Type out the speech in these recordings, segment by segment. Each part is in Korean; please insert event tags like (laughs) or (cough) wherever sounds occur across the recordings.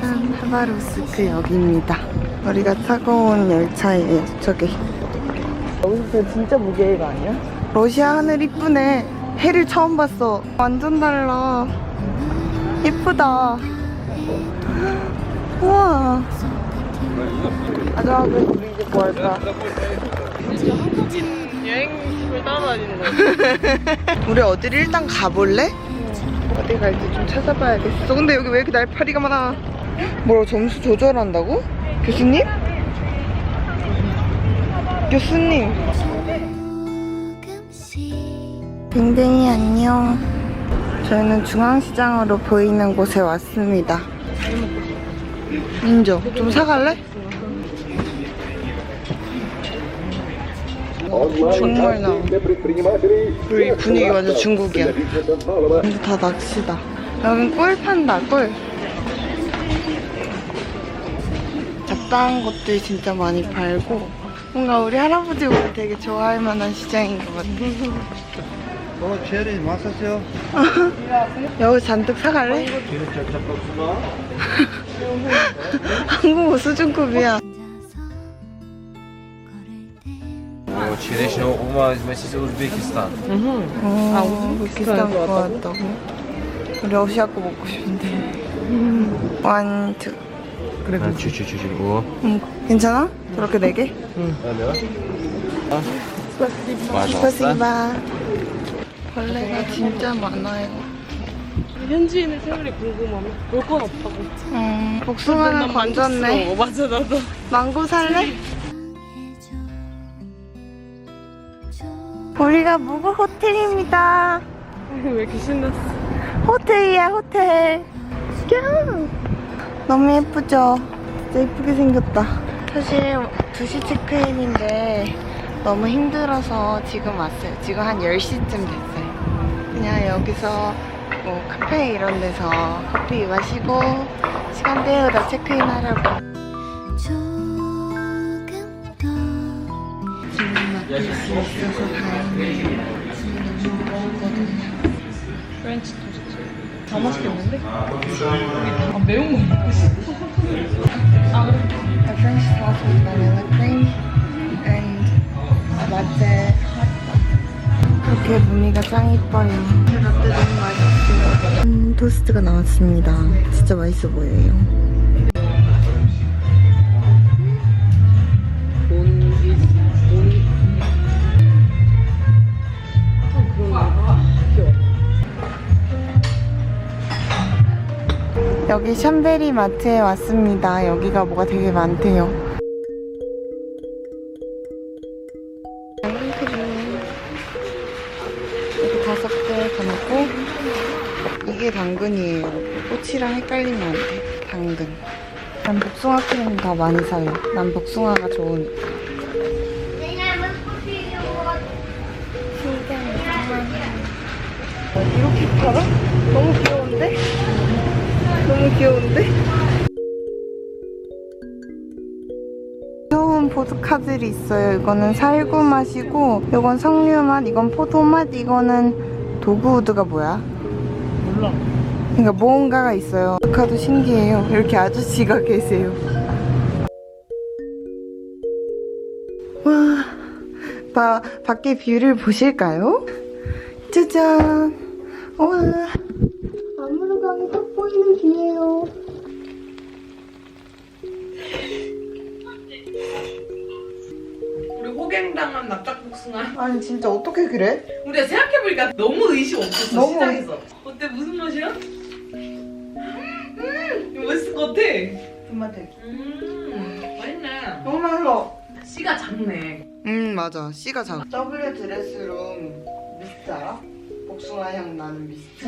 짠, 하바로스크 역입니다. 우리가 타고 온 열차예요, 저기. 여기서 진짜 무게일 거 아니야? 러시아 하늘 이쁘네. 해를 처음 봤어. 완전 달라. 이쁘다. 우와. 아저아들 우리 이제 뭐 할까? 여행심을 따라다니는 거야. 우리 어디를 일단 가볼래? 어디 갈지 좀 찾아봐야겠어. 근데 여기 왜 이렇게 날파리가 많아? 뭐라고 점수 조절한다고? 교수님? 교수님. 댕댕이 안녕. 저희는 중앙시장으로 보이는 곳에 왔습니다. 인정. 좀 사갈래? 정말 나. 우리 분위기 완전 중국이야. 근데 다 낚시다. 여긴 꿀 판다, 꿀. 잡다한 것들 진짜 많이 팔고 뭔가 우리 할아버지 우리 되게 좋아할 만한 시장인 것 같아. 어, 체리 마사세요. (laughs) 여기 잔뜩 사갈래? (laughs) (laughs) 뒤를 (laughs) 쫙쫙 꺾구나. 한국어 수준급이야. 어, черешня ума вместе Узбекистан. 아, 우즈베키스탄 거 같다고? 우리 러시아 거 먹고 싶은데. 원, 투. 그래, 아, чуть-чуть, чуть-чуть. 오. 응, 괜찮아? 저렇게 네 개? 그러면? 스파시바. 벌레가 진짜 많아요. 현지인의 생활이 궁금하면 볼 건 없다고. 음, 복숭아는 건졌네. 어, 맞아, 나도. 망고 살래? 우리가 무구 호텔입니다. (laughs) 왜 이렇게 신났어? 호텔이야, 호텔. 야 너무 예쁘죠? 진짜 예쁘게 생겼다. 사실 2시 체크인인데 너무 힘들어서 지금 왔어요. 지금 한 10시쯤 됐어요. 그냥 여기서 뭐 카페 이런 데서 커피 마시고 시간 때우다 체크인 하려고. 지금 맡길 수 있어서 다행이에요. 지금 너무 먹었거든요. 프렌치 토스트. 다 맛있겠는데? 아, 매운 거 먹고 싶어. a French toast with vanilla cream and a latte. 그렇게 무늬가 짱 이뻐요. 라떼 너무 맛있어요. 음, 토스트가 나왔습니다. 진짜 맛있어 보여요. 여기 샴베리 마트에 왔습니다. 여기가 뭐가 되게 많대요. 이게 당근이에요. 꽃이랑 헷갈리면 안 돼. 당근. 난 복숭아 크림 더 많이 사요. 난 복숭아가 좋으니까. 이렇게 팔아? 너무 귀여운데? 너무 귀여운데? 귀여운 보드카들이 있어요. 이거는 살구 맛이고, 이건 석류 맛, 이건 포도 맛, 이거는 도그우드가 뭐야? 몰라. 그러니까 뭔가가 있어요. 보드카도 신기해요. 이렇게 아저씨가 계세요. 와, 바, 밖에 뷰를 보실까요? 짜잔. 와, 아무르강이 딱 보이는 뷰예요. 우리 호갱당한 납작복숭아. 아니 진짜 어떻게 그래? 우리가 생각해보니까 너무 의식 없었어, 너무 시장에서. 무슨 맛이야? 음, 이거 맛있을 것 같아. tomate. 음, 맛있네. 너무 맛있어. 씨가 작네. 음 맞아 씨가 작아. W 드레스룸 미스트 알아? 복숭아 향 나는 미스트.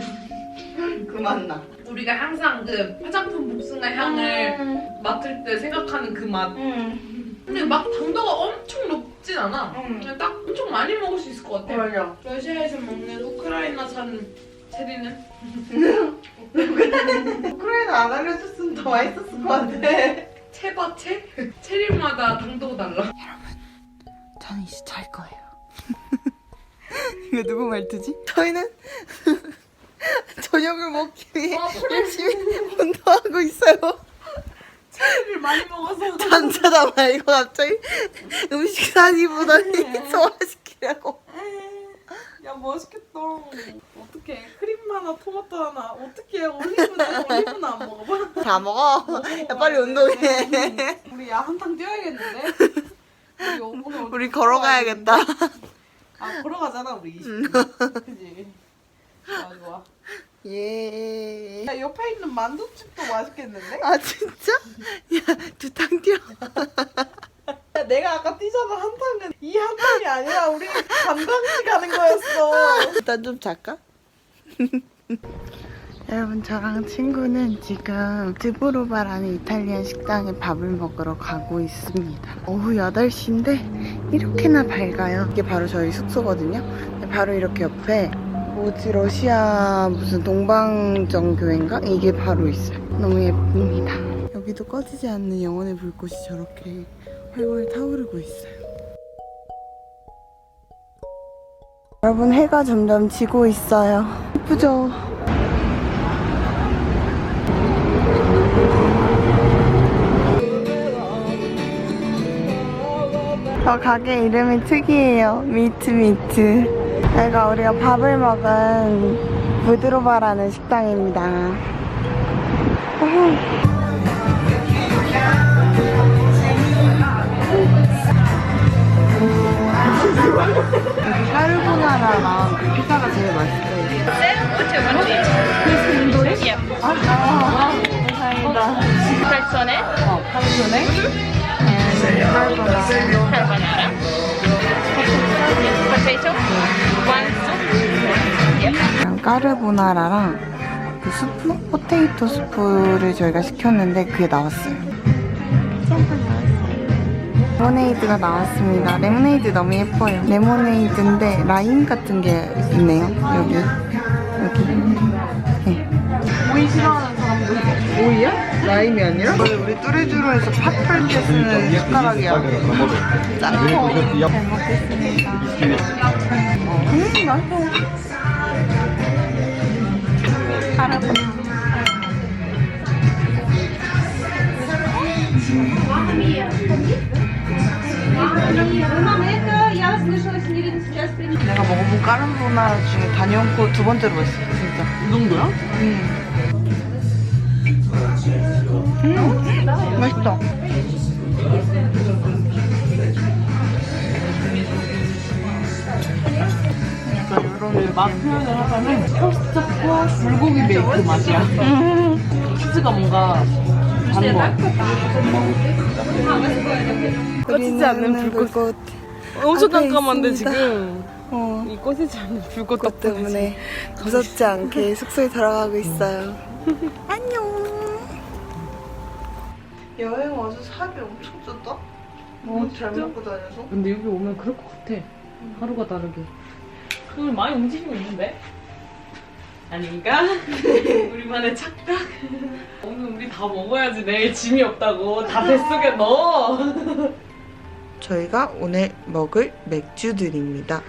(laughs) 그맛 나. 우리가 항상 그 화장품 복숭아 향을 음. 맡을 때 생각하는 그 맛. 음. 근데 막 당도가 엄청 높진 않아. 음. 그냥 딱 엄청 많이 먹을 수 있을 것 같아. 맞아. 러시아에서 먹는 우크라이나산 체리는? 우크라이나 안 알려줬으면 더 맛있었을 것 같아. 체바 체? 체리마다 당도가 달라. 저는 이제 잘 거예요. (laughs) 이거 누구 말투지? 저희는 (laughs) 저녁을 먹기 위해 아. 열심히 운동하고 있어요. 체리를 많이 먹어서. 단체다 말고 갑자기 음식 사기보다니 소화시키려고. 야 맛있겠다. 어떡해. 크림 하나, 토마토 하나. 어떡해. 올리브는 올리브는 안 먹어봐. 다 먹어. 야, 빨리 운동해. 우리 야 한탕 뛰어야겠는데? 우리 오늘 우리 걸어가야겠다. 아 걸어가잖아 우리 20분. 그지? 좋아 좋아. 예. 야 옆에 있는 만두집도 맛있겠는데? 아 진짜? 야 두 탕 뛰어. 야, 내가 아까 뛰잖아 한탕은 이 한탕이 아니라 우리 관광지 가는 거였어. 일단 좀 잘까? (laughs) 여러분 저랑 친구는 지금 드보로바라는 이탈리안 식당에 밥을 먹으러 가고 있습니다. 오후 8시인데 이렇게나 밝아요. 이게 바로 저희 숙소거든요. 바로 이렇게 옆에 뭐지 러시아 무슨 동방정 교회인가? 이게 바로 있어요. 너무 예쁩니다. 여기도 꺼지지 않는 영혼의 불꽃이 저렇게 활활 타오르고 있어요. 여러분 해가 점점 지고 있어요. 예쁘죠? 저 가게 이름이 특이해요. 미트 미트. 여기가 우리가 밥을 먹은 부드로바라는 식당입니다. 여기 까르보나라랑 그 피자가 제일 맛있어요. 아, 아, 감사합니다. persone, 어, one soup, 까르보나라랑 그 수프? 포테이토 수프를 저희가 시켰는데 그게 나왔어요. 레모네이드가 나왔습니다. 레모네이드 너무 예뻐요. 레모네이드인데 라임 같은 게 있네요. 여기. 여기. 네. 오이 싫어하는 사람도 오이야? 라임이 아니라? 우리 뚜레쥬르에서 팥할 때 쓰는 숟가락이야. 짠. 잘 먹겠습니다. 음, 맛있어. 내가 먹어본 까르보나라 중에 다녀온코 두 번째로 맛있어, 진짜. 이 정도야? 음, 맛있다. 약간 이런 맛 표현을 하자면 커스터과 불고기 베이크 맛이야. 치즈가 뭔가 다른 거 같아. 꺼지지 않는 불꽃. 엄청 깜깜한데 있습니다. 지금 어, 이 꺼지지 않는 불꽃 덕분에 때문에 무섭지 않게 숙소에 들어가고 있어요. (laughs) 안녕. 여행 와서 살이 엄청 쪘다? 뭐잘 진짜? 먹고 다녀서? 근데 여기 오면 그럴 것 같아. 하루가 다르게. 오늘 많이 움직이고 있는데? 아닌가? (laughs) 우리만의 착각? (laughs) 오늘 우리 다 먹어야지 내일 짐이 없다고 다 뱃속에 넣어. 저희가 오늘 먹을 맥주들입니다.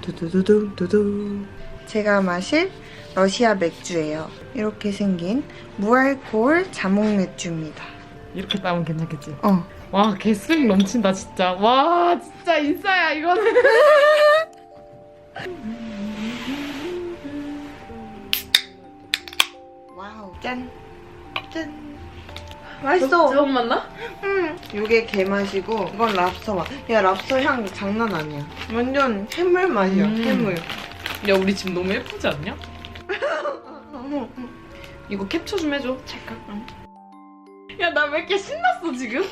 두두두둥 두두. 제가 마실 러시아 맥주예요. 이렇게 생긴 무알코올 자몽 맥주입니다. 이렇게 따면 괜찮겠지? 어. 와, 개스펙 넘친다, 진짜. 와, 진짜 인싸야, 이거는. (laughs) 와우. 짠. 짠. 맛있어. 처음 만나? 응. 이게 게 맛이고 이건 랍스터 맛. 야 랍스터 향 장난 아니야. 완전 해물 맛이야. 음. 해물. 야, 우리 집 너무 예쁘지 않냐? (laughs) 이거 캡처 좀 해줘. 잠깐. 야, 나 왜 이렇게 신났어, 지금?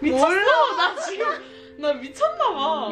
미쳤어, 나 지금. 나 미쳤나 봐.